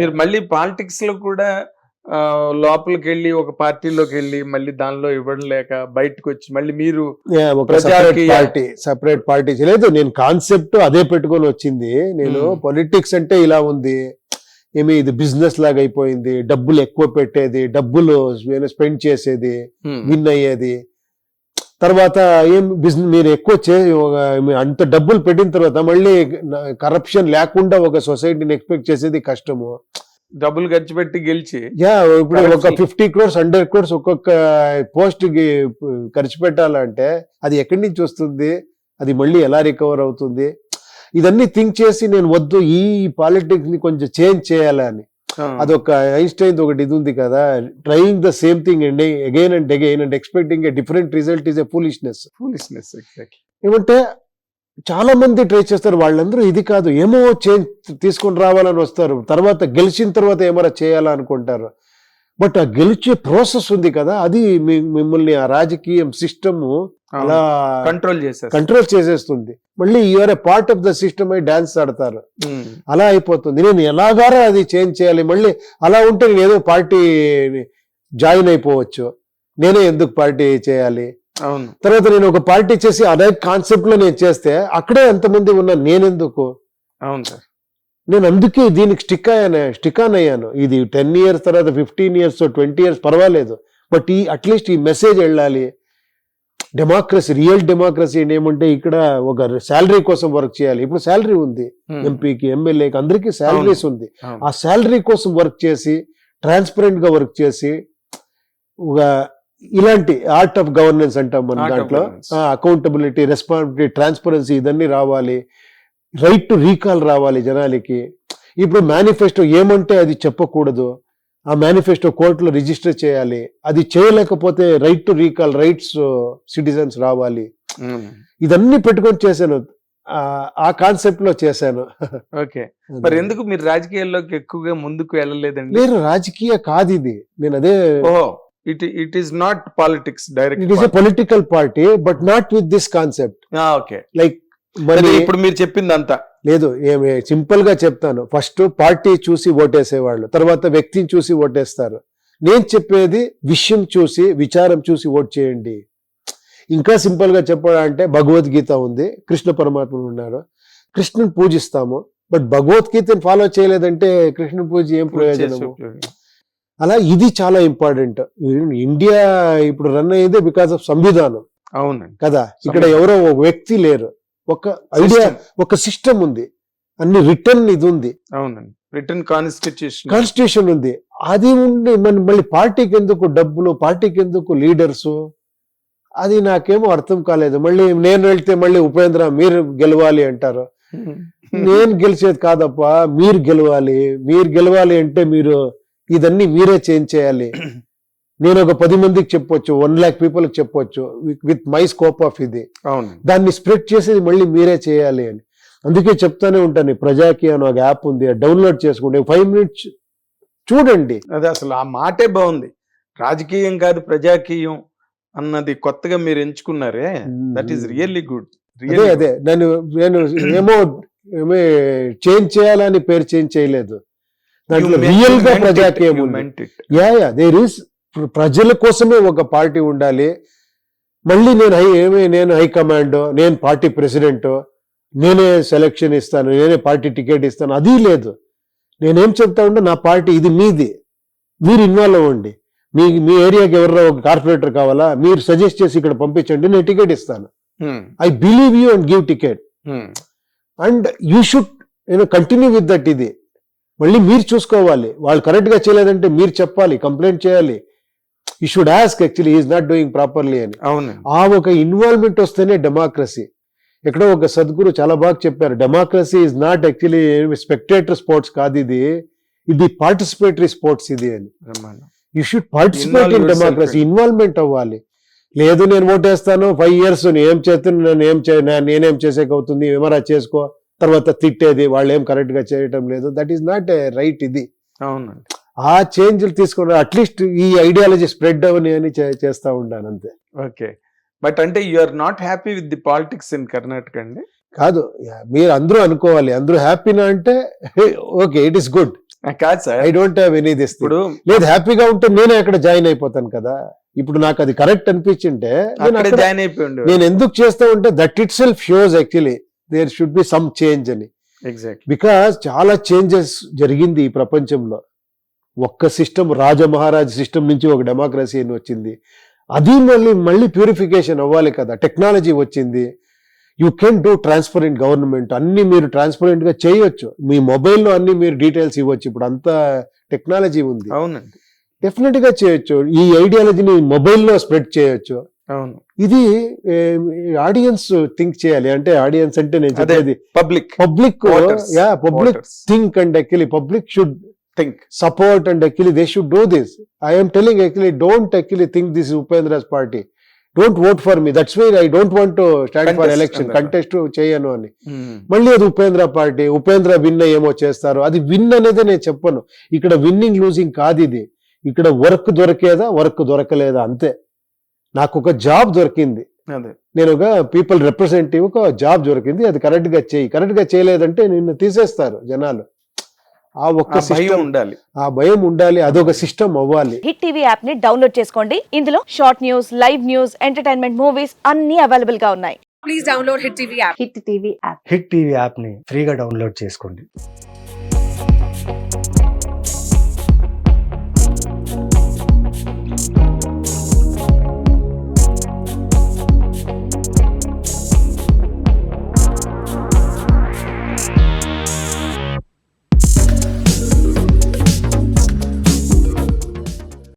మీరు మళ్ళీ పాలిటిక్స్లో కూడా లోపలికి వెళ్ళి ఒక పార్టీలోకి వెళ్ళి మళ్ళీ దానిలో ఇవ్వడం లేక బయటకు వచ్చి మళ్ళీ మీరు పార్టీ సపరేట్ పార్టీ లేదు నేను కాన్సెప్ట్ అదే పెట్టుకొని వచ్చింది. నేను. పొలిటిక్స్ అంటే ఇలా ఉంది. ఏమి ఇది బిజినెస్ లాగా అయిపోయింది. డబ్బులు ఎక్కువ పెట్టేది డబ్బులు స్పెండ్ చేసేది విన్ అయ్యేది. తర్వాత ఏం బిజినెస్ మీరు ఎక్కువ చే అంత డబ్బులు పెట్టిన తర్వాత మళ్ళీ కరప్షన్ లేకుండా ఒక సొసైటీని ఎక్స్పెక్ట్ చేసేది కష్టము. డబ్బులు ఖర్చు పెట్టి గెలిచి. యా ఇప్పుడు ఒక. ఫిఫ్టీ క్రోర్స్ హండ్రెడ్ క్రోర్స్ ఒక్కొక్క పోస్ట్కి ఖర్చు పెట్టాలంటే అది ఎక్కడి నుంచి వస్తుంది? అది మళ్ళీ ఎలా రికవర్ అవుతుంది? ఇదన్నీ థింక్ చేసి నేను వద్దు ఈ పాలిటిక్స్ని కొంచెం చేంజ్ చేయాలని అదొక ఐన్స్టైన్ ఒకటి ఇది ఉంది కదా trying the same thing and again and again and expecting a different result is a foolishness exactly. ఏమంటే చాలా మంది ట్రై చేస్తారు వాళ్ళందరూ ఇది కాదు ఏమో చేంజ్ తీసుకొని రావాలని వస్తారు తర్వాత గెలిచిన తర్వాత ఏమైనా చేయాలనుకుంటారు. బట్ ఆ గెలిచే ప్రాసెస్ ఉంది కదా అది మిమ్మల్ని ఆ రాజకీయం సిస్టమ్ అలా కంట్రోల్ చేశారు కంట్రోల్ చేసేస్తుంది. మళ్ళీ you are a part of the system అయి డాన్స్ ఆడతారు. హ్మ్, అలా అయిపోతుంది. నేను ఎలాగారా అది చేంజ్ చేయాలి? మళ్ళీ అలా ఉంటే నేను ఏదో పార్టీ జాయిన్ అయిపోవచ్చు. నేనే ఎందుకు పార్టీ చేయాలి? అవును. తర్వాత నేను ఒక పార్టీ చేసి అదే కాన్సెప్ట్లో నేను చేస్తే అక్కడే ఎంతమంది ఉన్నా నేనెందుకు? అవును సార్. నేను అందుకే దీనికి స్టిక్ అయ్యాను స్టిక్ ఆన్ అయ్యాను. ఇది టెన్ ఇయర్స్ తర్వాత ఫిఫ్టీన్ ఇయర్స్ ట్వంటీ ఇయర్స్ పర్వాలేదు. బట్ ఈ అట్లీస్ట్ ఈ మెసేజ్ వెళ్ళాలి. డెమోక్రసీ రియల్ డెమోక్రసీ ఏమంటే ఇక్కడ ఒక శాలరీ కోసం వర్క్ చేయాలి. ఇప్పుడు శాలరీ ఉంది. ఎంపీకి ఎమ్మెల్యేకి అందరికీ శాలరీస్ ఉంది. ఆ శాలరీ కోసం వర్క్ చేసి ట్రాన్స్పరెంట్గా వర్క్ చేసి ఒక ఇలాంటి ఆర్ట్ ఆఫ్ గవర్నెన్స్ అంటాం మన దాంట్లో. అకౌంటబిలిటీ రెస్పాన్సిబిలిటీ ట్రాన్స్పరెన్సీ ఇదన్నీ రావాలి. రైట్ టు రీకాల్ రావాలి జనాలకి. ఇప్పుడు మేనిఫెస్టో ఏమంటే అది చెప్పకూడదు. ఆ మేనిఫెస్టో కోర్టులో రిజిస్టర్ చేయాలి. అది చేయలేకపోతే right to recall rights citizens రావాలి. హ్మ్, ఇదన్నీ పెట్టుకొని చేశాను. ఆ- కాన్సెప్ట్లో చేశాను. ఓకే మరి ఎందుకు మీరు రాజకీయాల్లోకి ఎక్కువగా ముందుకు వెళ్ళలేదండి? లేదు రాజకీయ కాదు ఇది. నేను అదే it it is not politics it is a direct political party but not with this concept okay like మరి ఇప్పుడు మీరు చెప్పింది అంతా లేదు సింపుల్గా చెప్తాను. ఫస్ట్ పార్టీ చూసి ఓటేసేవాళ్ళు తర్వాత వ్యక్తిని చూసి ఓటేస్తారు. నేను చెప్పేది విషయం చూసి విచారం చూసి ఓట్ చేయండి. ఇంకా సింపుల్గా చెప్పాలంటే భగవద్గీత ఉంది కృష్ణ పరమాత్మ ఉన్నారు. కృష్ణుని పూజిస్తాము బట్ భగవద్గీతని ఫాలో చేయలేదంటే కృష్ణుని పూజ ఏం ప్రయోజనము? అలా ఇది చాలా ఇంపార్టెంట్. ఇండియా ఇప్పుడు రన్ అయ్యేదే బికాస్ ఆఫ్ సంవిధానం. అవునండి. కదా? ఇక్కడ. ఎవరో ఒక వ్యక్తి లేరు. ఒక ఐడియా. ఒక సిస్టమ్ ఉంది. అన్ని రిటర్న్ ఇది ఉంది. అవునండి. రిటర్న్ కాన్స్టిట్యూషన్ కాన్స్టిట్యూషన్ ఉంది. అది ఉండి మన మళ్ళీ పార్టీకి ఎందుకు డబ్బులు పార్టీకి ఎందుకు లీడర్స్ అది నాకేమో అర్థం కాలేదు. మళ్ళీ నేను వెళ్తే మళ్ళీ ఉపేంద్ర మీరు గెలవాలి అంటారు. నేను గెలిచేది కాదప్పా. మీరు గెలవాలి. మీరు గెలవాలి అంటే మీరు ఇదన్నీ మీరే చేంజ్ చేయాలి. నేను ఒక పది మందికి చెప్పొచ్చు వన్ ల్యాక్ పీపుల్కి చెప్పొచ్చు విత్ మై స్కోప్ ఆఫ్ ఇది. అవును. దాన్ని స్ప్రెడ్ చేసేది మళ్ళీ మీరే చేయాలి అని. అందుకే చెప్తానే ఉంటాను ప్రజాకి అని ఒక యాప్ ఉంది డౌన్లోడ్ చేసుకోండి. ఫైవ్ మినిట్స్ చూడండి. అదే అసలు ఆ మాటే బాగుంది. రాజకీయం కాదు ప్రజాకీయం అన్నది కొత్తగా మీరు ఎంచుకున్నారే దట్ ఈస్ రియల్లీ గుడ్ అదే అదే. నేను నేను ఏమో ఏమో చేంజ్ చేయాలని పేరు చేంజ్ చేయలేదు. దాంట్లో రియల్గా ప్రజాకీయం ఉంది. యా యా దేర్ ఈస్ ప్రజల కోసమే ఒక పార్టీ ఉండాలి. మళ్ళీ నేను హై ఏమి నేను హైకమాండ్ నేను పార్టీ ప్రెసిడెంట్ నేనే సెలక్షన్ ఇస్తాను నేనే పార్టీ టికెట్ ఇస్తాను అది లేదు. నేనేం చెప్తా ఉంటే నా పార్టీ ఇది మీది. మీరు ఇన్వాల్వ్ అవ్వండి. మీ మీ ఏరియాకి ఎవరో ఒక కార్పొరేటర్ కావాలా? మీరు సజెస్ట్ చేసి ఇక్కడ పంపించండి నేను టికెట్ ఇస్తాను. I believe you and give ticket. And you should you know continue with that ఇది. మళ్ళీ మీరు చూసుకోవాలి. వాళ్ళు కరెక్ట్గా చేయలేదంటే మీరు చెప్పాలి కంప్లైంట్ చేయాలి. You should ask actually is not doing properly అని. అవును. ఆ ఒక ఇన్వాల్వ్మెంట్ వస్తేనే డెమోక్రసీ ఎక్కడో ఒక సద్గురు చాలా బాగా చెప్పారు democracy is not actually spectator sports కాదు ఇది. ఇది పార్టిసిపేటరీ స్పోర్ట్స్ ఇది అని. You should participate in democracy involvement అవ్వాలి. లేదు నేను ఓటేస్తాను ఫైవ్ ఇయర్స్ ఏం చేస్తున్నా నేను ఏం చే నేనేం చేసేక అవుతుంది ఏమరా చేసుకో తర్వాత తిట్టేది వాళ్ళు ఏం కరెక్ట్గా చేయటం లేదు. దట్ ఈస్ నాట్ రైట్ ఇది. అవునండి. ఆ చేంజ్లు తీసుకుని అట్లీస్ట్ ఈ ఐడియాలజీ స్ప్రెడ్ అవని అని చేస్తా ఉంటాను అంతే. ఓకే. బట్ అంటే you are not happy with the politics in Karnataka అండి? కాదు మీరు అందరూ అనుకోవాలి. అందరూ హ్యాపీనా అంటే ఓకే ఇట్ ఇస్ గుడ్. కాదు sir. I don't have any this ఇప్పుడు లేదు హ్యాపీగా ఉంటే నేనే అక్కడ జాయిన్ అయిపోతాను కదా. ఇప్పుడు నాకు అది కరెక్ట్ అనిపించింటే జాయిన్ అయిపోయిండు నేను ఎందుకు చేస్తా ఉంటే that itself shows actually there should be some change అని. ఎగ్జాక్ట్ బికాస్ చాలా చేంజెస్ జరిగింది ఈ ప్రపంచంలో. ఒక్క సిస్టమ్ రాజమహారాజ్ సిస్టమ్ నుంచి ఒక డెమోక్రసీ అని వచ్చింది. అది మళ్ళీ మళ్ళీ ప్యూరిఫికేషన్ అవ్వాలి కదా. టెక్నాలజీ వచ్చింది. You can do transparent government. అన్ని మీరు ట్రాన్స్పరెంట్గా చేయొచ్చు. మీ మొబైల్లో అన్ని మీరు డీటెయిల్స్ ఇవ్వచ్చు. ఇప్పుడు అంతా టెక్నాలజీ ఉంది. అవునండి. డెఫినెట్గా చేయొచ్చు. ఈ ఐడియాలజీని మొబైల్లో స్ప్రెడ్ చేయొచ్చు. అవును. ఇది ఆడియన్స్ థింక్ చేయాలి. అంటే ఆడియన్స్ అంటే నేను. చెప్పేది public. Public ya public think and actually public should think support and actually they should do this. I am telling actually don't actually think this is Upendra's party. Don't vote for me. That's why I don't want to stand for Contest election. అన్నారు. Contest చేయను అని మళ్ళీ అది Upendra party Upendra win ఏమో చేస్తారు అది win అనేది నేను చెప్పను ఇక్కడ విన్నింగ్ లూజింగ్ కాదు ఇది ఇక్కడ వర్క్ దొరికేదా వర్క్ దొరకలేదా అంతే నాకు ఒక జాబ్ దొరికింది నేను ఒక పీపుల్ రిప్రజెంటేటివ్ ఒక జాబ్ దొరికింది అది కరెక్ట్గా చేయి కరెక్ట్గా చేయలేదంటే నిన్ను తీసేస్తారు జనాలు ఆ ఒక్క భయం సిస్టమ్ ఉండాలి. ఆ భయం ఉండాలి అదొక సిస్టమ్ అవ్వాలి. హిట్ టీవీ యాప్ని డౌన్లోడ్ చేసుకోండి. ఇందులో short news live news entertainment movies అన్ని అవైలబుల్గా ఉన్నాయి. Please download Hit TV app. Hit TV app hit TV యాప్ని ఫ్రీగా డౌన్లోడ్ చేసుకోండి.